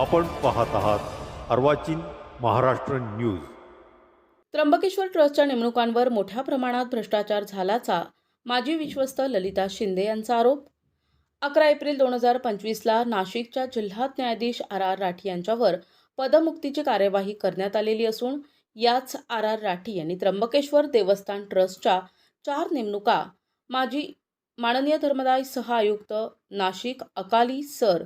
आपण पाहत आहात अर्वाचीन महाराष्ट्र न्यूज. त्र्यंबकेश्वर ट्रस्टच्या नेमणुकांवर मोठ्या प्रमाणात भ्रष्टाचार झाल्याचा माजी विश्वस्त ललिता शिंदे यांचा आरोप. अकरा एप्रिल दोन हजार पंचवीसला नाशिकच्या जिल्हा न्यायाधीश आर आर राठी यांच्यावर पदमुक्तीची कार्यवाही करण्यात आलेली असून याच आर आर राठी यांनी त्र्यंबकेश्वर देवस्थान ट्रस्टच्या चार नेमणुका माजी माननीय धर्मदाय सह आयुक्त नाशिक अकाली सर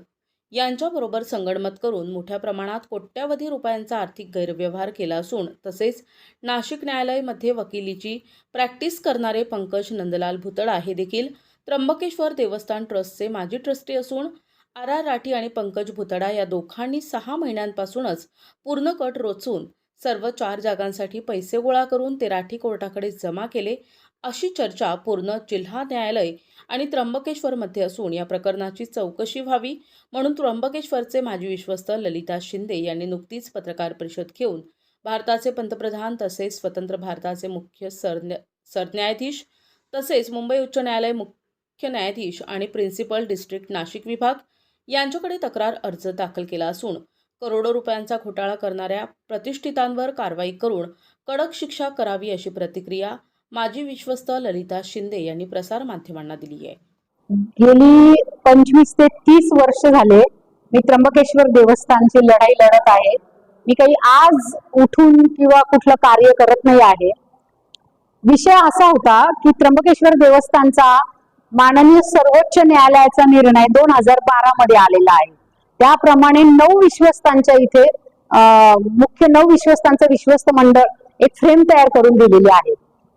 यांच्याबरोबर संगणमत करून मोठ्या प्रमाणात कोट्यावधी रुपयांचा आर्थिक गैरव्यवहार केला असून तसेच नाशिक न्यायालयमध्ये वकिलीची प्रॅक्टिस करणारे पंकज नंदलाल भुतडा हे देखील. त्र्यंबकेश्वर देवस्थान ट्रस्टचे माजी ट्रस्टी असून आर आर राठी आणि पंकज भुतडा या दोघांनी सहा महिन्यांपासूनच पूर्ण कट रोचून सर्व चार जागांसाठी पैसे गोळा करून ते राठी कोर्टाकडे जमा केले. अशी चर्चा पूर्ण जिल्हा न्यायालय आणि त्र्यंबकेश्वरमध्ये असून या प्रकरणाची चौकशी व्हावी म्हणून त्र्यंबकेश्वरचे माजी विश्वस्त ललिता शिंदे यांनी नुकतीच पत्रकार परिषद घेऊन भारताचे पंतप्रधान तसेच स्वतंत्र भारताचे मुख्य सरन्या सरन्यायाधीश तसेच मुंबई उच्च न्यायालय मुख्य न्यायाधीश आणि प्रिन्सिपल डिस्ट्रिक्ट नाशिक विभाग यांच्याकडे तक्रार अर्ज दाखल केला असून करोडो रुपयांचा घोटाळा करणाऱ्या प्रतिष्ठितांवर कारवाई करून कडक शिक्षा करावी अशी प्रतिक्रिया माजी विश्वस्त ललिता शिंदे यांनी प्रसार माध्यमांना दिली आहे. गेली पंचवीस ते तीस वर्ष झाले मी त्र्यंबकेश्वर देवस्थानची लढाई लढत आहे. मी काही आज उठून किंवा कुठलं कार्य करत नाही आहे. विषय असा होता की त्र्यंबकेश्वर देवस्थानचा माननीय सर्वोच्च न्यायालयाचा निर्णय दोन हजार बारा मध्ये आलेला आहे. त्याप्रमाणे नऊ विश्वस्तांच्या इथे मुख्य नऊ विश्वस्तांचं विश्वस्त मंडळ एक फ्रेम तयार करून दिलेली आहे.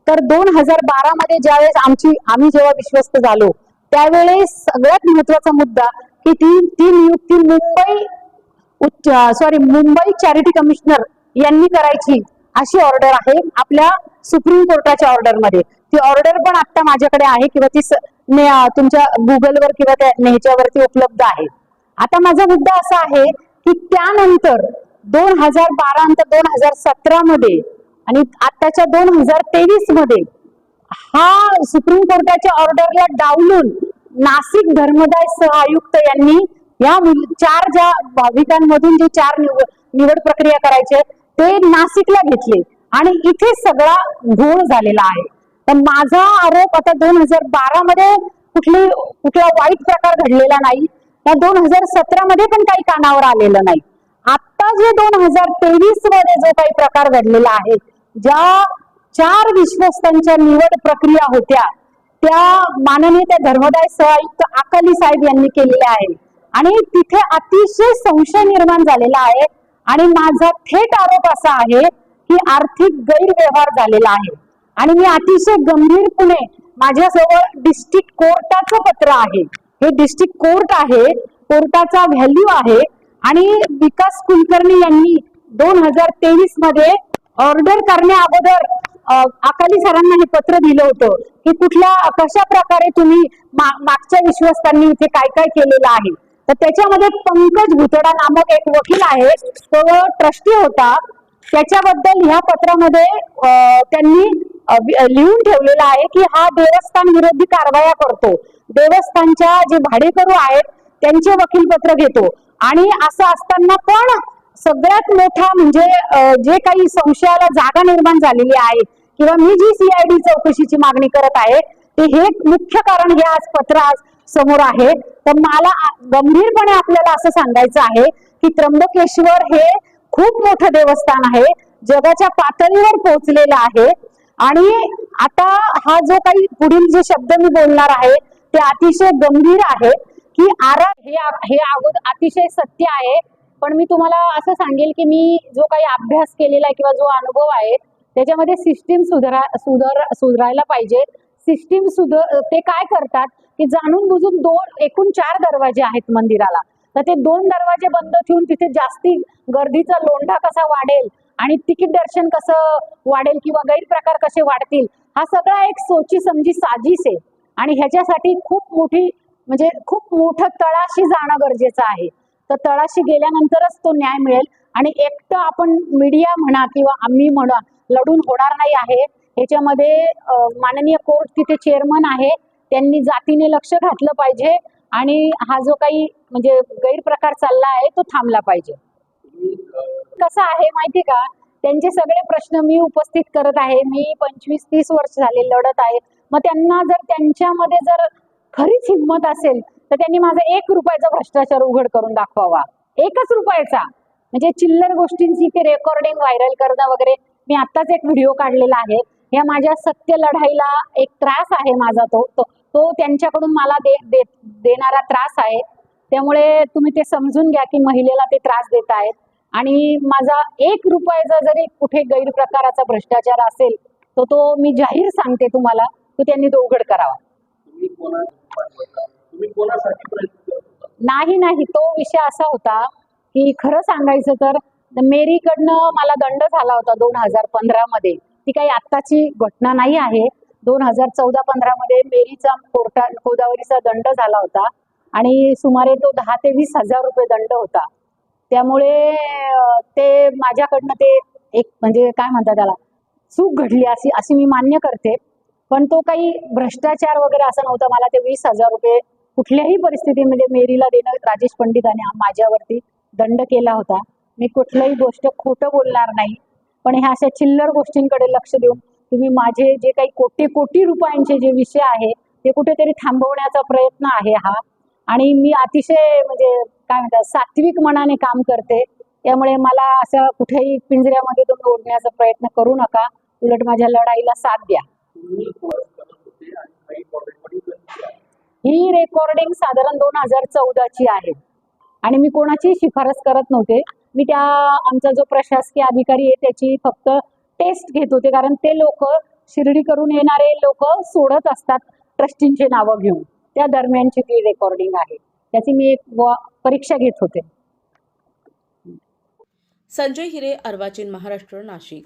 तर दोन हजार बारा मध्ये ज्यावेळेस आमची आम्ही जेव्हा विश्वस्त झालो त्यावेळेस सगळ्यात महत्त्वाचा मुद्दा की ती ती नियुक्ती मुंबई उच्च सॉरी मुंबई चॅरिटी कमिशनर यांनी करायची अशी ऑर्डर आहे आपल्या सुप्रीम कोर्टाच्या ऑर्डरमध्ये ती ऑर्डर पण आता माझ्याकडे आहे किंवा ती स- ने- तुमच्या गुगलवर किंवा त्या ह्याच्यावरती उपलब्ध आहे. आता माझा मुद्दा असा आहे की त्यानंतर दोन हजार बारा नंतर दोन हजार सतरा मध्ये आणि आताच्या दोन हजार तेवीसमध्ये हा सुप्रीम कोर्टाच्या ऑर्डरला डावलून नाशिक धर्मदाय सह आयुक्त यांनी या चार ज्या भाविकांमधून जे चार निवड निवड प्रक्रिया करायचे ते नाशिकला घेतले. आणि इथे सगळा घोळ झालेला आहे. तर माझा आरोप आता दोन हजार बारा मध्ये कुठली कुठला वाईट प्रकार घडलेला नाही. त्या दोन हजार सतरा मध्ये पण काही कानावर आलेलं नाही. आता जे दोन हजार तेवीसमध्ये जो काही प्रकार घडलेला आहे ज्या चार विश्वस्तांच्या निवड प्रक्रिया होत्या त्या माननीय त्या धर्मदाय सहआयुक्त अकाली साहेब यांनी केलेल्या आहे आणि तिथे अतिशय संशय निर्माण झालेला आहे. आणि माझा थेट आरोप असा आहे की आर्थिक गैरव्यवहार झालेला आहे. आणि मी अतिशय गंभीरपणे माझ्याजवळ डिस्ट्रिक्ट कोर्टाचं पत्र आहे. हे डिस्ट्रिक्ट कोर्ट आहे कोर्टाचा व्हॅल्यू आहे. आणि विकास कुलकर्णी यांनी दोन हजार तेवीसमध्ये ऑर्डर करण्या अगोदर अकाली सरांना हे पत्र दिलं होतं की कुठल्या कशा प्रकारे तुम्ही मा- मागच्या विश्वस्तांनी इथे काय काय केलेलं आहे? तर त्याच्यामध्ये पंकज भुतडा नामक एक वकील आहे तो ट्रस्टी होता. त्याच्याबद्दल ह्या पत्रामध्ये त्यांनी लिहून ठेवलेला आहे की हा देवस्थान विरोधी कारवाया करतो. देवस्थानच्या जे भाडेकरू आहेत त्यांचे वकील पत्र घेतो. आणि असं असताना पण सगळ्यात मोठा म्हणजे जे काही संशयाला जागा निर्माण झालेली आहे किंवा मी जी सीआयडी चौकशीची मागणी करत आहे ते हे मुख्य कारण हे आज पत्र आज समोर आहे. तर मला गंभीरपणे आपल्याला असं सांगायचं आहे की त्र्यंबकेश्वर हे खूप मोठं देवस्थान आहे जगाच्या पातळीवर पोहोचलेलं आहे. आणि आता हा जो काही पुढील जे शब्द मी बोलणार आहे ते अतिशय गंभीर आहे की आरा हे हे अगोदर अतिशय सत्य आहे पण मी तुम्हाला असं सांगेल की मी जो काही अभ्यास केलेला आहे किंवा जो अनुभव आहे त्याच्यामध्ये सिस्टीम सुधारा सुधार सुधारायला पाहिजे. सिस्टीम सुधार ते काय करतात की जाणून बुजून दोन एकूण चार दरवाजे आहेत मंदिराला. तर ते दोन दरवाजे बंद ठेवून तिथे जास्ती गर्दीचा लोंढा कसा वाढेल आणि तिकीट दर्शन कसं वाढेल किंवा गैरप्रकार कसे वाढतील हा सगळा एक सोची समजी साजीस आहे. आणि ह्याच्यासाठी खूप मोठी म्हणजे खूप मोठं तळाशी जाणं गरजेचं आहे. तर तळाशी गेल्यानंतरच तो न्याय मिळेल. आणि एकटं आपण मीडिया म्हणा किंवा आम्ही म्हणा लढून होणार नाही आहे. याच्यामध्ये माननीय कोर्ट तिथे चेअरमन आहे. त्यांनी जातीने लक्ष घातलं पाहिजे. आणि हा जो काही म्हणजे गैरप्रकार चालला आहे तो थांबला पाहिजे. कसं आहे माहिती का? त्यांचे सगळे प्रश्न मी उपस्थित करत आहे. मी पंचवीस तीस वर्ष झाले लढत आहे. मग त्यांना जर त्यांच्यामध्ये जर खरीच हिंमत असेल तर त्यांनी माझा एक रुपयाचा भ्रष्टाचार उघड करून दाखवावा. एकच रुपयाचा. म्हणजे चिल्लर गोष्टींची ते रेकॉर्डिंग व्हायरल करणं वगैरे. मी आत्ताच एक व्हिडिओ काढलेला आहे. या माझ्या सत्य लढाईला एक त्रास आहे माझा तो. तो तो त्यांच्याकडून मला दे, दे देणारा त्रास आहे. त्यामुळे तुम्ही ते समजून घ्या की महिलेला ते त्रास देत आहेत. आणि माझा एक रुपयाचा जरी कुठे गैरप्रकाराचा भ्रष्टाचार असेल तर तो मी जाहीर सांगते तुम्हाला. तो त्यांनी तो उघड करावा. नाही नाही. तो विषय असा होता की खरं सांगायचं तर मेरीकडनं मला दंड झाला होता दोन हजार पंधरा मध्ये ती काही आत्ताची घटना नाही आहे. दोन हजार चौदा पंधरा मध्ये मेरीचा कोर्टा गोदावरीचा दंड झाला होता आणि सुमारे तो दहा ते वीस हजार रुपये दंड होता. त्यामुळे ते माझ्याकडनं ते एक म्हणजे काय म्हणतात त्याला चूक घडली अशी अशी मी मान्य करते. पण तो काही भ्रष्टाचार वगैरे असा नव्हता. मला ते वीस हजार रुपये कुठल्याही परिस्थितीमध्ये मेरीला देणं राजेश पंडितांनी माझ्यावरती दंड केला होता. मी कुठल्याही गोष्ट खोटं बोलणार नाही. पण ह्या अशा चिल्लर गोष्टींकडे लक्ष देऊन तुम्ही माझे जे काही कोटी कोटी रुपयांचे जे विषय आहे ते कुठेतरी थांबवण्याचा प्रयत्न आहे हा. आणि मी अतिशय म्हणजे काय म्हणतात सात्विक मनाने काम करते. त्यामुळे मला असं कुठेही पिंजऱ्यामध्ये तुम्ही ओढण्याचा प्रयत्न करू नका. उलट माझ्या लढाईला साथ द्या तुम्ही कोणाच करत होते आणि काही ऑलरेडी कधी आहे ही रेकॉर्डिंग साधारण दोन हजार चौदाची आहे. आणि मी कोणाची शिफारस करत नव्हते. मी त्या आमचा जो प्रशासकीय अधिकारी आहे त्याची फक्त टेस्ट घेत होते. कारण ते लोक शिर्डी करून येणारे लोक सोडत असतात ट्रस्टींचे नावं घेऊन. त्या दरम्यानची ती रेकॉर्डिंग आहे त्याची मी एक परीक्षा घेत होते. संजय हिरे अर्वाचीन महाराष्ट्र नाशिक.